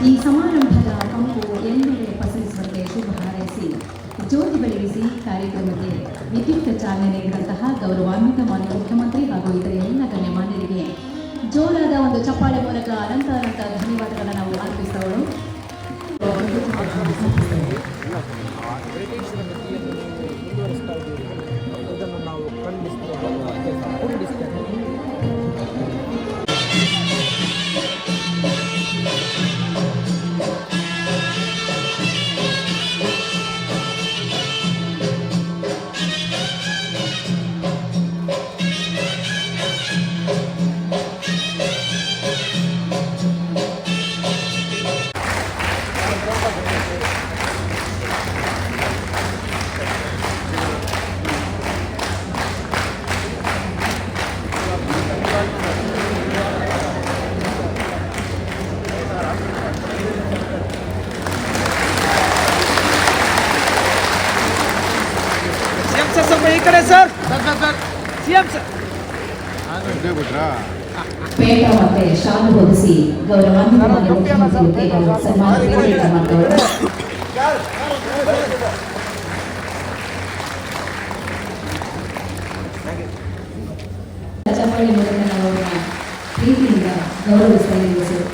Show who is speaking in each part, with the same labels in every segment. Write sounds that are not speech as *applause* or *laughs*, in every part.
Speaker 1: ಈ ಸಮಾರಂಭದ ಕಂಪು ಎಲ್ಲೆಡೆ ಪಸರಿಸುವಂತೆ ಶುಭ ಹಾರೈಸಿ. ಜ್ಯೋತಿ ಬೆಳಗಿಸಿ ಕಾರ್ಯಕ್ರಮಕ್ಕೆ ವಿದ್ಯುಕ್ತ ಚಾಲನೆ ನೀಡಿದಂತಹ ಗೌರವಾನ್ವಿತ ಮಾನ್ಯ ಮುಖ್ಯಮಂತ್ರಿ ಹಾಗೂ ಇತರ ಎಲ್ಲ ಗಣ್ಯಮಾನ್ಯರಿಗೆ ಜೋರಾದ ಒಂದು ಚಪ್ಪಾಳೆ ಮೂಲಕ ಅನಂತ ಅನಂತ ಧನ್ಯವಾದಗಳನ್ನು ನಾವು ಅರ್ಪಿಸ್ತವರು ಪೇಟ ಮತ್ತೆ ಶಾಲು ಹೊದಿಸಿ ಗೌರವಾನ್ವಿತ ಮಾನ್ಯ ಮುಖ್ಯಮಂತ್ರಿ ಹುದ್ದೆಗೆ ಸನ್ಮಾನ ನೀಡಿದ ಮಾಡಿದವರು ಚಪ್ಪಾಳೆ ಮೂಲಕ ನಾವು ಅವರನ್ನ ಪ್ರೀತಿಯಿಂದ ಗೌರವಿಸ್ತಾ ಇದ್ದೀವಿ ಸರ್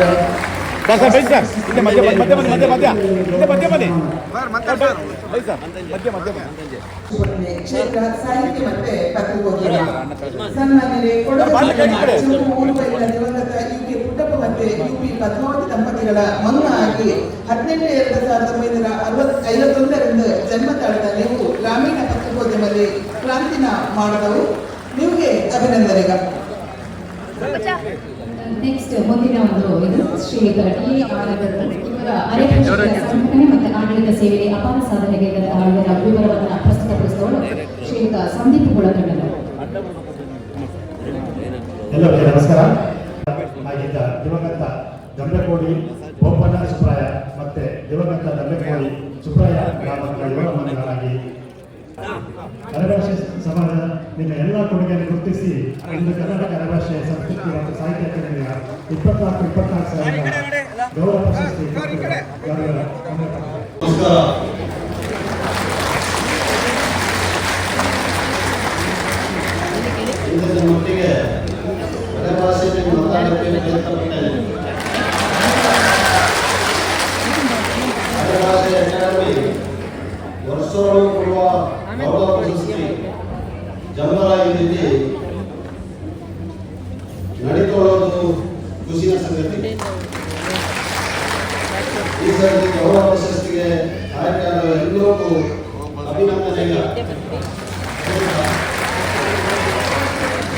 Speaker 1: ಸರ್
Speaker 2: ಸರ್ ಬನ್ನಿ ಸರ್. ಇದೆ ಮಧ್ಯ ಬನ್ನಿ ಮಧ್ಯ ಬನ್ನಿ ಮಧ್ಯ ಮಧ್ಯ. ಹಿಂದೆ ಮಧ್ಯ ಬನ್ನಿ. ಸರ್ ಮಧ್ಯ ಸರ್. ಮಧ್ಯ ಮಧ್ಯ ಬನ್ನಿ.
Speaker 3: ಕ್ಷೇತ್ರ ಸಾಹಿತ್ಯ ಮತ್ತೆ ಪತ್ರಿಕೋದ್ಯಮ ಸನ್ಮಾನ್ಯರೇ ಕೊಡಗು ಚುಂಬು ಊರುಗಳಿಂದ ದಿವಂಗತ ಯು ಕೆ ಪುಟ್ಟಪ್ಪ ಮತ್ತೆ ಯು ಪದ್ಮಾವತಿ ದಂಪತಿಗಳ ಆಗಿ ಹದಿನೆಂಟು ಎರಡು ಸಾವಿರದ ಒಂಬೈನೂರ ಅರವತ್ ಐವತ್ತೊಂದರಂದು ಜನ್ಮ ತಾಳಿದ ನೀವು ಗ್ರಾಮೀಣ ಪತ್ರಿಕೋದ್ಯಮದಲ್ಲಿ ಕ್ರಾಂತಿನ ಮಾಡಿದವು ನಿಮಗೆ ಅಭಿನಂದನೆಗಳು
Speaker 1: ನೆಕ್ಸ್ಟ್ ಮುಂದಿನ ಒಂದು ಇದು ಶ್ರೀಯುತ ಇವರ ಸಂಘಟನೆ ಮತ್ತು ಆಡಳಿತ ಸೇವೆಗೆ ಅಪಾರ ಸಾಧನೆಗೆ ಇವರ ವಿವರವನ್ನು ಪ್ರಸ್ತುತಪಡಿಸಿದವರು ಶ್ರೀಯುತ ಸಂದೀಪ್ ಗುಳಕಂಡರು
Speaker 4: ಎಲ್ಲರಿಗೆ ನಮಸ್ಕಾರ. ಆಗಿದ್ದ ದಿವಂಗತ ಬೋಪಣ್ಣ ಸುಬ್ರಾಯ ಮತ್ತೆ ದಿವಂಗತ ದಂಬೆಕೋಡಿ ಸುಬ್ರಾಯ ಗ್ರಾಮಗಳ ಯುವ ಮಂದಿಗಳಾಗಿ ಅರೆಭಾಷೆ ಸಮಾಜ ನಿಮ್ಮ ಎಲ್ಲ ಕೊಡುಗೆಯನ್ನು ಗುರುತಿಸಿ ಇಂದು ಕರ್ನಾಟಕ ಅರೆಭಾಷೆ ಸಂಸ್ಕೃತಿ ಮತ್ತು ಸಾಹಿತ್ಯ ಅಕಾಡೆಮಿಯ ಇಪ್ಪತ್ನಾಲ್ಕು ಇಪ್ಪತ್ನಾಲ್ಕು ಸಾವಿರ ಗೌರವ ಪ್ರಶಸ್ತಿ ಗೌರವ
Speaker 5: ನಮಸ್ಕಾರ. ಮಟ್ಟಿಗೆ ಕನ್ನಡ ಭಾಷೆಯಲ್ಲಿ ಮಾತಾಡೋಕ್ಕೆ ಪ್ರಯತ್ನಪಟ್ಟಿದ್ದೇನೆ ಕನ್ನಡ ಭಾಷೆ ಅಕಾಡೆಮಿ ವರ್ಷಗಳು ಕೊಡುವ ಗೌರವ ಪ್ರಶಸ್ತಿ ಜನ್ಮರಾಗಿ ರೀತಿ ನಡೀತೊಳ್ಳೋದು ಖುಷಿಯ ಸಂಗತಿ ಈ ಸರ್ತಿ ಗೌರವ ಪ್ರಶಸ್ತಿಗೆ ಆಯ್ಕೆಯಾದ ಎಲ್ಲರಿಗೂ ಅಭಿನಂದನೆಗಳು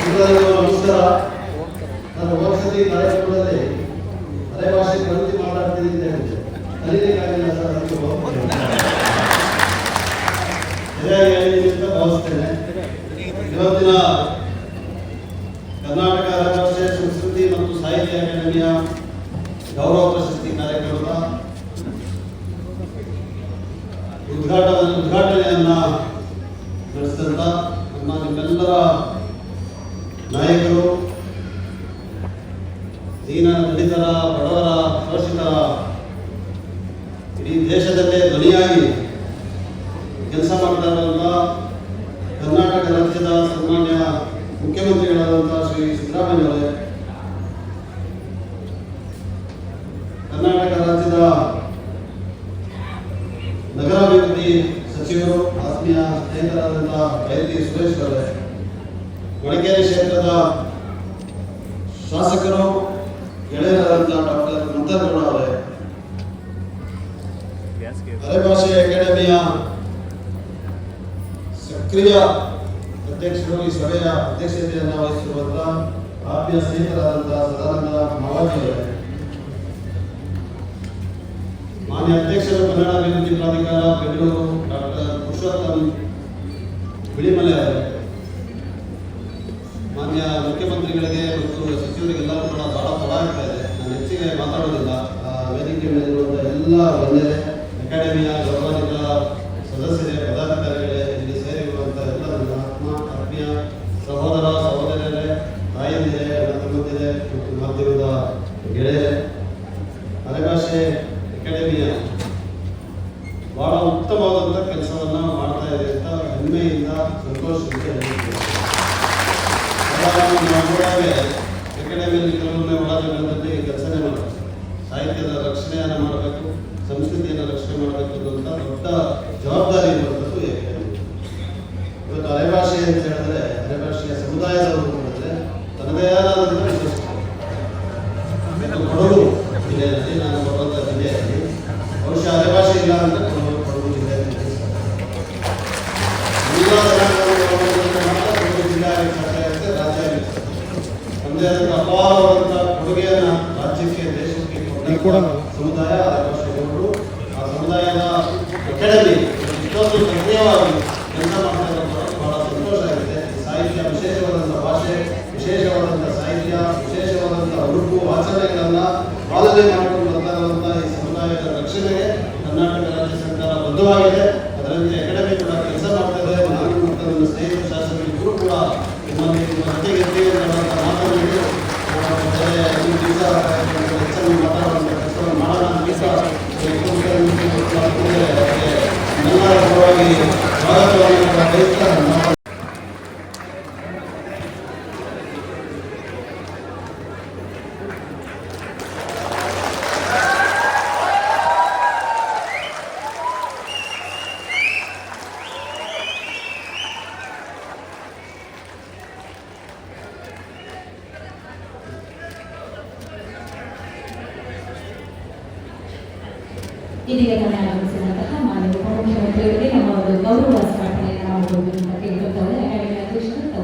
Speaker 5: ಎಲ್ಲರಿಗೂ ನಮಸ್ಕಾರ ನಾನು ವರ್ಷದಿ ಕಾರ್ಯಕ್ರಮದಲ್ಲಿ ಅರೆ ಭಾಷೆ ಕಲಿತು ಮಾತಾಡ್ತಿದ್ದೆ ಕಲೀಲಿಕ್ಕಾಗಿಲ್ಲ ಸರ್ ಅದಕ್ಕೆ *laughs* ಅಂತ ಭಾವಿಸ್ತೇನೆ. ಕೆಲಸ ಕರ್ನಾಟಕ ರಾಜ್ಯದ ಸನ್ಮಾನ್ಯ ಮುಖ್ಯಮಂತ್ರಿಗಳಾದಂಥ ಶ್ರೀ ಸಿದ್ದರಾಮಯ್ಯ ಸ್ನೇಹಿತರಾದಂತಹ ಸದಾನಂದ ಮಾವಾಜಿ ಮಾನ್ಯ ಅಧ್ಯಕ್ಷರು ಕನ್ನಡ ಅಭಿವೃದ್ಧಿ ಪ್ರಾಧಿಕಾರ ಬೆಂಗಳೂರು ಡಾಕ್ಟರ್ ಪುರುಷೋತ್ತಮ್ ಬಿಳಿಮಲೆ ಮಾನ್ಯ ಮುಖ್ಯಮಂತ್ರಿಗಳಿಗೆ ಮತ್ತು ಸಚಿವರಿಗೆಲ್ಲರೂ ಕೂಡ ಬಹಳ ತಡ ಆಗ್ತಾ ಇದೆ. ನಾನು ಹೆಚ್ಚಿಗೆ ಮಾತಾಡೋದಿಲ್ಲ. ವೇದಿಕೆ ಮೇಲಿರುವಂತಹ ಎಲ್ಲ ಗಣ್ಯರೇ ಅಕಾಡೆಮಿಯ ಗೌರವಾನ್ವಿತ ಸದಸ್ಯರೇ ಬಹಳ ಉತ್ತಮವಾದಂಥ ಕೆಲಸವನ್ನು ಮಾಡ್ತಾ ಇದೆ ಅಂತ ಹೆಮ್ಮೆಯಿಂದ ಸಂತೋಷದಿಂದ ಹೇಳ್ತೀನಿ. ಅಕಾಡೆಮಿಯಲ್ಲಿ ಕೆಲವೊಮ್ಮೆ ಒಳಗಡೆ ಕೆಲಸನೇ ಮಾಡಬೇಕು. ಸಾಹಿತ್ಯದ ರಕ್ಷಣೆಯನ್ನು ಮಾಡಬೇಕು, ಸಂಸ್ಕೃತಿಯನ್ನು ರಕ್ಷಣೆ ಮಾಡಬೇಕು ಅನ್ನುವಂಥ ದೊಡ್ಡ ಜವಾಬ್ದಾರಿ ಇರುವಂಥದ್ದು ಆದಂಥ ಅಪಾರವಾದಂಥ ಕೊಡುಗೆಯನ್ನ ರಾಜ್ಯಕ್ಕೆ ದೇಶಕ್ಕೆ ಕೊಟ್ಟ ಸಮುದಾಯ ಆ ಸಮುದಾಯದ ಅಕಾಡೆಮಿ ಇಷ್ಟೊಂದು ಸಕ್ರಿಯವಾಗಿ ಕೆಲಸ ಮಾಡ್ತಾ ಇರೋದು ಬಹಳ ಸಂತೋಷ ಆಗಿದೆ. ಸಾಹಿತ್ಯ ವಿಶೇಷವಾದಂಥ ಭಾಷೆ ವಿಶೇಷವಾದಂಥ ಸಾಹಿತ್ಯ ವಿಶೇಷವಾದಂಥ ಉಡುಪು ಆಚರಣೆಗಳನ್ನ ಪಾಲನೆ ಮಾಡಿಕೊಂಡು
Speaker 1: 감사드립니다.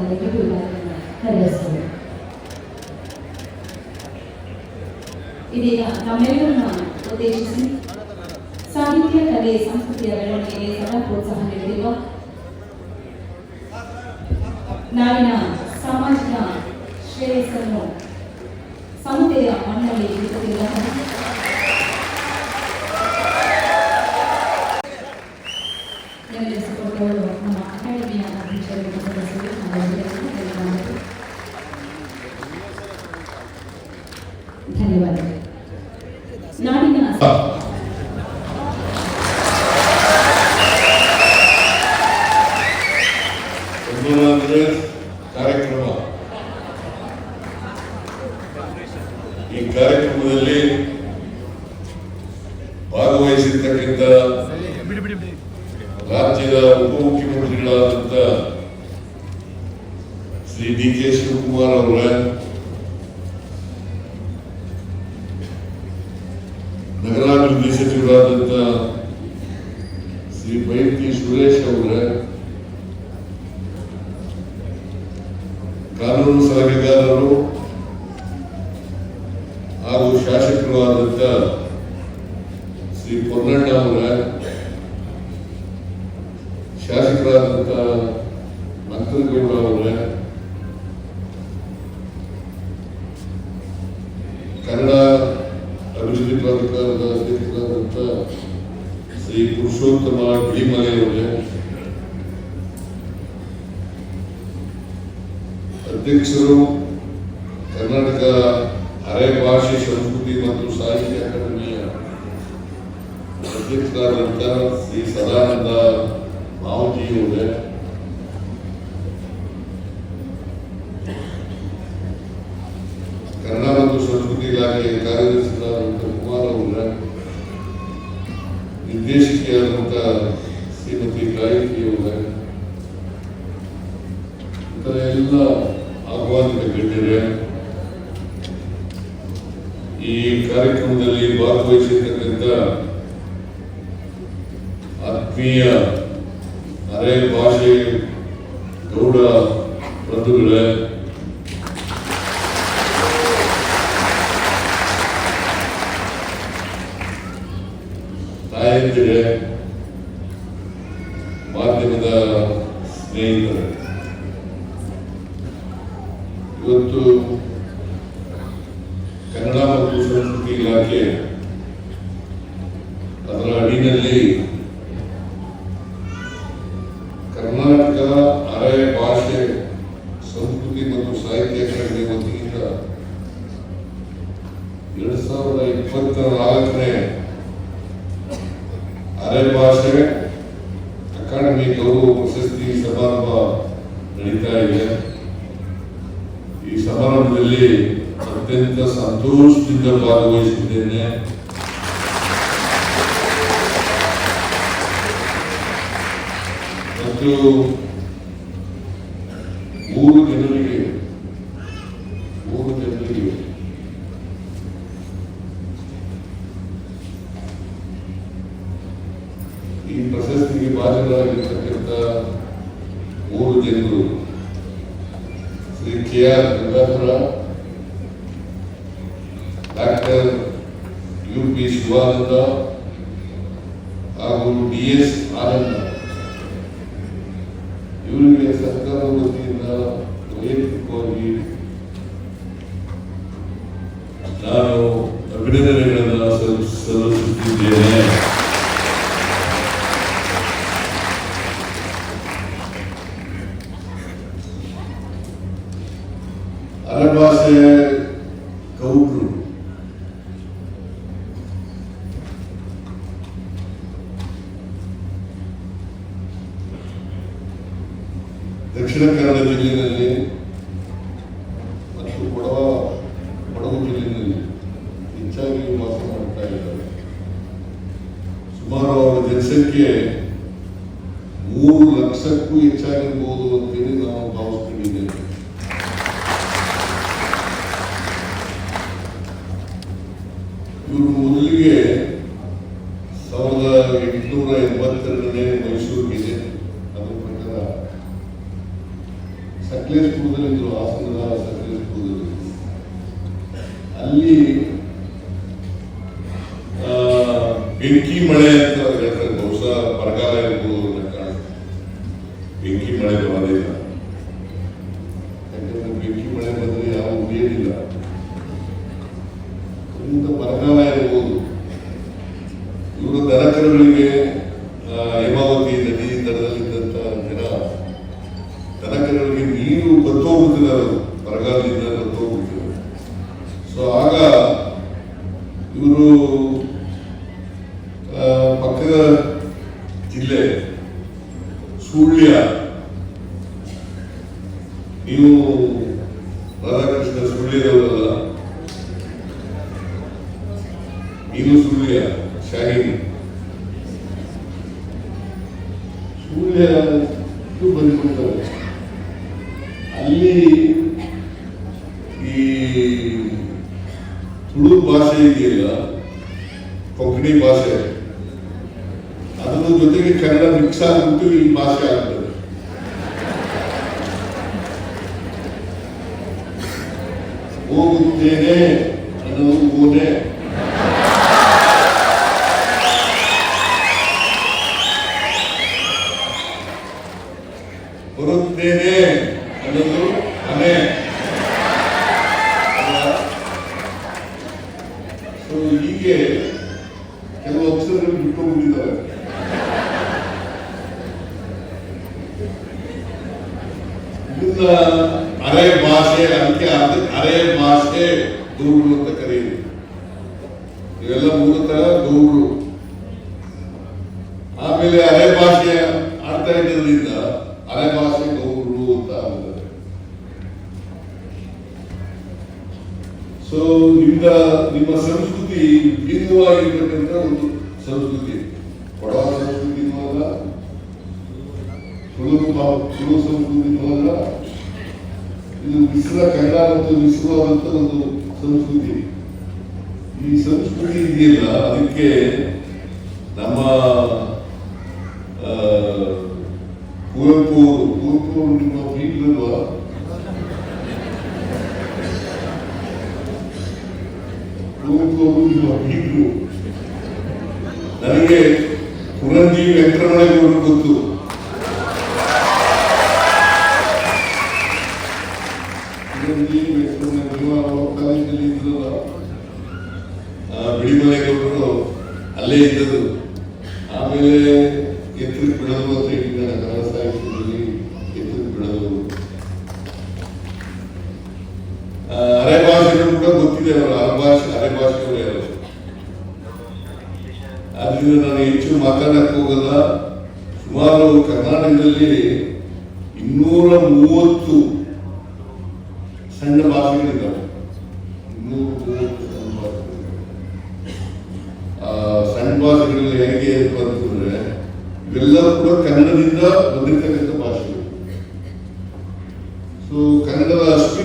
Speaker 1: ಅಧ್ಯಕ್ಷರು ತವರಿಗೆ ಕರೆಯಿಸ್ತಾರೆ ಇದೀಗ ನಮ್ಮೆಲ್ಲರನ್ನ ಉದ್ದೇಶಿಸಿ ಸಾಹಿತ್ಯ ಕಲೆ ಸಂಸ್ಕೃತಿಯ ಬೆಳವಣಿಗೆಗೆ ಸದಾ ಪ್ರೋತ್ಸಾಹ ನೀಡಿರುವ ನಾಡಿನ ಸಾಮಾಜಿಕ ಶ್ರೇಯಸ್ಸನ್ನು ನಾಡಿನ
Speaker 6: ಸುರೇಶ್ ಕಾನೂನು ಸಲಹೆಗಾರರು ಹಾಗೂ ಶಾಸಕರು ಆದಂತ ಶ್ರೀ ಪೊನ್ನಣ್ಣ ಅವರ ಶಾಸಕರಾದಂಥ ಮಂತ್ರಿಗೌಡ ಅವರ, ಕನ್ನಡ ಅಭಿವೃದ್ಧಿ ಪ್ರಾಧಿಕಾರದ ಅಧ್ಯಕ್ಷರಾದಂಥ ಶ್ರೀ ಪುರುಷೋತ್ತಮ ಬಿಳಿಮಲೆ ಅವರೇ ಅಧ್ಯಕ್ಷರು ಕರ್ನಾಟಕ ಅರೆ ಭಾಷೆ ಸಂಸ್ಕೃತಿ ಮತ್ತು ಸಾಹಿತ್ಯ ಅಕಾಡೆಮಿಯ ಅಧ್ಯಕ್ಷರಾದಂಥ ಶ್ರೀ ಸದಾನಂದ ಮಾವುಜಿ ಅವರೇ ಕನ್ನಡ ಮತ್ತು ಸಂಸ್ಕೃತಿ ಇಲಾಖೆಯ ಕಾರ್ಯದರ್ಶಿಗಳಾದಂಥ ಕುಮಾರ್ ಅವರು ನಿರ್ದೇಶಕಿಯಾದಂಥ ಶ್ರೀಮತಿ ಗಾಯತ್ರಿ ಅವರೇ ಇತರ ಎಲ್ಲ ಆಹ್ವಾನಿತ ಗಣ್ಯರೇ ಈ ಕಾರ್ಯಕ್ರಮದಲ್ಲಿ ಭಾಗವಹಿಸಿರ್ತಕ್ಕಂಥ ಆತ್ಮೀಯ ಅರೆ ಭಾಷೆ ಗೌಡ ಬಂಧುಗಳೇ. ತಾಯಂದಿರೇ ವತಿಯಿಂದ ಎರಡ್ ಸಾವಿರದ ಇಪ್ಪತ್ತ ನಾಲ್ಕನೇ ಅರೆ ಭಾಷೆ ಅಕಾಡೆಮಿ ಗೌರವ ಪ್ರಶಸ್ತಿ ಸಮಾರಂಭ ನಡೀತಾ ಇದೆ. ಈ ಸಮಾರಂಭದಲ್ಲಿ ಅತ್ಯಂತ ಸಂತೋಷದಿಂದ ಭಾಗವಹಿಸಿದ್ದೇನೆ. ಮತ್ತು ಮೂರು ಜನರಿಗೆ ಮೂರು ಜನರಿಗೆ ಈ ಪ್ರಶಸ್ತಿಗೆ ಭಾಜನರಾಗಿರ್ತಕ್ಕಂಥ ಮೂರು ಜನರು Shri K R Gangadhara doctor U P Shivananda ಹಾಗೂ ಡಿ ಎಸ್ ಆನಂದ. ಇವರಿಗೆ ಸರ್ಕಾರದ ವತಿಯಿಂದ ವೈಯಕ್ತಿಕವಾಗಿ ನಾನು ಅಭಿನಂದನೆಗಳನ್ನು ಸಲ್- ಸಲ್ಲಿಸುತ್ತಿದ್ದೇನೆ. 阿里巴巴。ಇವರು ಮೊದಲಿಗೆ ಸಾವಿರದ ಎಂಟುನೂರ ಎಂಬತ್ತೆರಡನೇ ಮೈಸೂರಿಗೆ ಅದರ ಪ್ರಕಾರ ಸಕಲೇಶ್ಪುರದಲ್ಲಿದ್ದರು ಹಾಸನದ ಸಕಲೇಶ್ಪುರದಲ್ಲಿ ಈ ತುಳು ಭಾಷೆ ಇದೆಯಲ್ಲ? ಕೊಂಕಣಿ ಭಾಷೆ. ಅದರ ಜೊತೆಗೆ ಕನ್ನಡ ಮಿಕ್ಸ್ ಆಗಿಬಿಟ್ಟು ಈ ಭಾಷೆ ಆಗ್ತದೆ. ಹೋಗುತ್ತೇನೆ ಅನ್ನೋದು ಓನೆ ಅರೆ ಭಾಷೆ ಅದಕ್ಕೆ ಅರ್ಧ ಅರೆ ಭಾಷೆ ಗೌಡ್ರು ಅಂತ ಕರೆಯುದು ಇವೆಲ್ಲ ಮೂಲತಃ ಗೌಡ್ರು ಆಮೇಲೆ ಅರೆ ಭಾಷೆ ಇದು ವಿಶ್ವದ ಕನ್ನಡ ಮತ್ತು ವಿಶ್ವವಂತ ಒಂದು ಸಂಸ್ಕೃತಿ. ಈ ಸಂಸ್ಕೃತಿ ಇದೆಯಲ್ಲ, ಅದಕ್ಕೆ ನಮ್ಮ ಕುವೆಂಪು ಕುವೆಂಪು ನಿಮ್ಮ ಕುವೆಂಪು ಅವರು ನಿಮ್ಮ ನನಗೆ ಗೊತ್ತು. ಬಿಳಿಮಲೆಗೌಡರು ಅಲ್ಲೇ ಇದ್ದದ್ದು. ಆಮೇಲೆ ಎತ್ತರಕ್ಕೆ ಬಿಡೋದು ಹೇಳಿದ್ದಾರೆ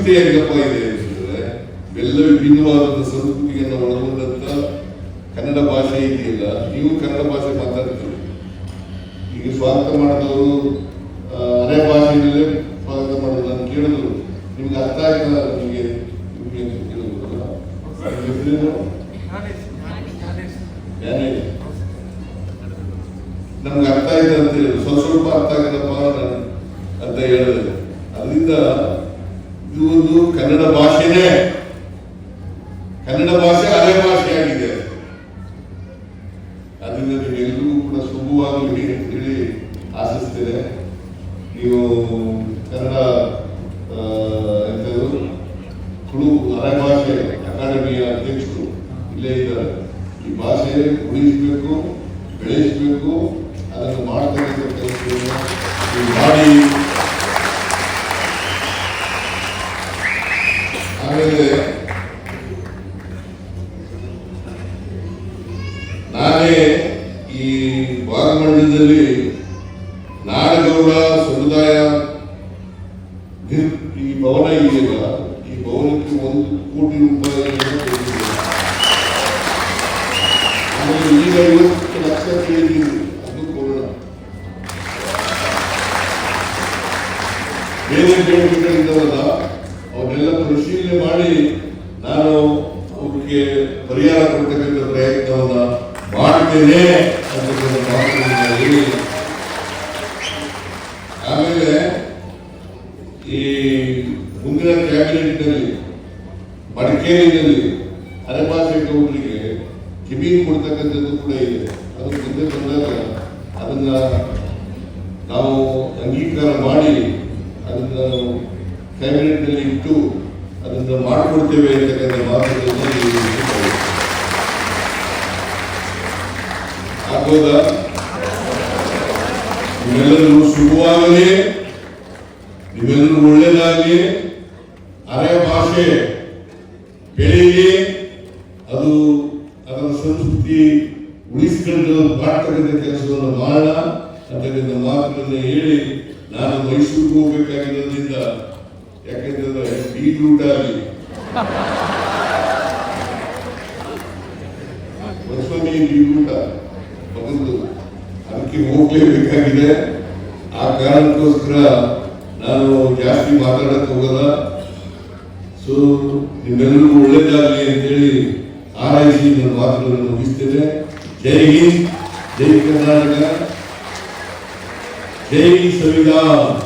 Speaker 6: ಅಸ್ಮಿತೆ ಹೆಂಗಪ್ಪ ಇದೆ ಅಂತಂದ್ರೆ ಇವೆಲ್ಲ ವಿಭಿನ್ನವಾದಂಥ ಸಂಸ್ಕೃತಿಯನ್ನು ಒಳಗೊಂಡಂತ ಕನ್ನಡ ಭಾಷೆ ಇದೆಯಲ್ಲ, ನೀವು ಕನ್ನಡ ಭಾಷೆ ಮಾತಾಡ್ತೀರಿ. ಈಗ ಸ್ವಾಗತ ಮಾಡಿದವರು ಅರೆ ಭಾಷೆಯಲ್ಲೇ ಸ್ವಾಗತ ಮಾಡಿದ್ರು, ನಾನು ಕೇಳಿದ್ರು. ನಿಮ್ಗೆ ಅರ್ಥ ಆಗಿಲ್ಲ ನಿಮಗೆ? ನಿಮಗೆ ಅರ್ಥ ಆಯ್ತು ಅಂತ ಹೇಳಿದ್ರು. ಸ್ವಲ್ಪ ಸ್ವಲ್ಪ ಅರ್ಥ ಆಗಿಲ್ಲಪ್ಪ ನಾನು ಅಂತ ಹೇಳಿದೆ ಅದರಿಂದ ಇದು ಒಂದು ಕನ್ನಡ ಭಾಷೆನೇ ಕನ್ನಡ ಭಾಷೆ ಅರೆ ಭಾಷೆಯಾಗಿದೆ ಅದರಿಂದ ನೀವೆಲ್ಲರಿಗೂ ಕೂಡ ಶುಭವಾಗಲಿ ಮಡಿಕೇರಿಯಲ್ಲಿ ಅರೆಭಾಷೆ ಗೌಡರಿಗೆ ಕಿವಿ ಕೊಡ್ತಕ್ಕಂಥದ್ದು ಕೂಡ ಇದೆ ಅದು ಮುಂದೆ ಬಂದಾಗ ಅದನ್ನ ನಾವು ಅಂಗೀಕಾರ ಮಾಡಿ ಅದನ್ನ ಕ್ಯಾಬಿನೆಟ್ನಲ್ಲಿ ಇಟ್ಟು ಅದನ್ನ ಮಾಡಿಕೊಡ್ತೇವೆ ಅಂತಕ್ಕಂಥ ವಿಷಯದಲ್ಲಿ ಆಗ್ಬೋದಾ ಶುಭವಾಗಲಿ ನಿಮ್ಮೆಲ್ಲರೂ ಒಳ್ಳೆಯದಾಗಲಿ ಅರೆ ಭಾಷೆ ಬೆಳೀಲಿ ಅದು ಅದರ ಸಂಸ್ಕೃತಿ ಉಳಿಸಿಕೊಂಡು ಮಾಡ್ತಕ್ಕಂಥ ಕೆಲಸವನ್ನು ಮಾಡೋಣ ಅದರಿಂದ ಮಾತುಗಳನ್ನು ಹೇಳಿ ನಾನು ಮೈಸೂರಿಗೆ ಹೋಗ್ಬೇಕಾಗಿರೋದ್ರಿಂದ ಯಾಕೆಂತಂದ್ರೆ ಈ ರೂಟ್ ಆಗಲಿ ವರ್ಷೊಮ್ಮೆ ಈ ರೂಟ ಮಗಂದು ಅದಕ್ಕೆ ಹೋಗ್ಲೇಬೇಕಾಗಿದೆ. ಆ ಕಾರಣಕ್ಕೋಸ್ಕರ ನಾನು ಜಾಸ್ತಿ ಮಾತಾಡಕ್ಕೆ ಹೋಗಲ್ಲ. ಸೊ, ನಿಮ್ಮೆಲ್ಲರಿಗೂ ಒಳ್ಳೇದಾಗಲಿ ಅಂತೇಳಿ ಹಾರೈಸಿ ನನ್ನ ಮಾತುಗಳನ್ನು ಮುಗಿಸ್ತೇನೆ. జరిగి జై కర్ణాటక జై సంవిధాన్.